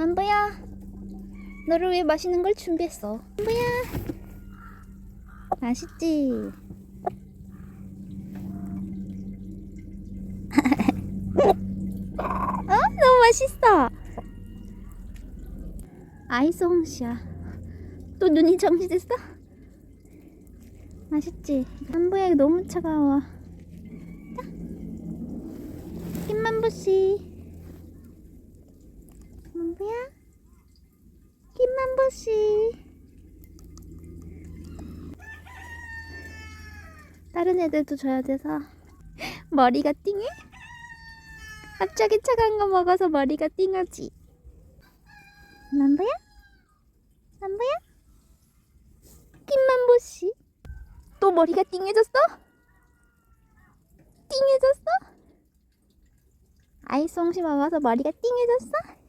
만보야 너를 위해 맛있는 걸 준비했어 만보야 맛있지? 어? 너무 맛있어 아이스 홍시야 또 눈이 정지됐어? 맛있지? 만보야 너무 차가워 자 김만보씨 만보야 김만보씨 다른 애들도 줘야 돼서 머리가 띵해? 갑자기 차가운 거 먹어서 머리가 띵하지 만보야? 만보야? 김만보 씨 또 머리가 띵해졌어? 띵해졌어? 아이스 홍시 먹어서 머리가 띵해졌어?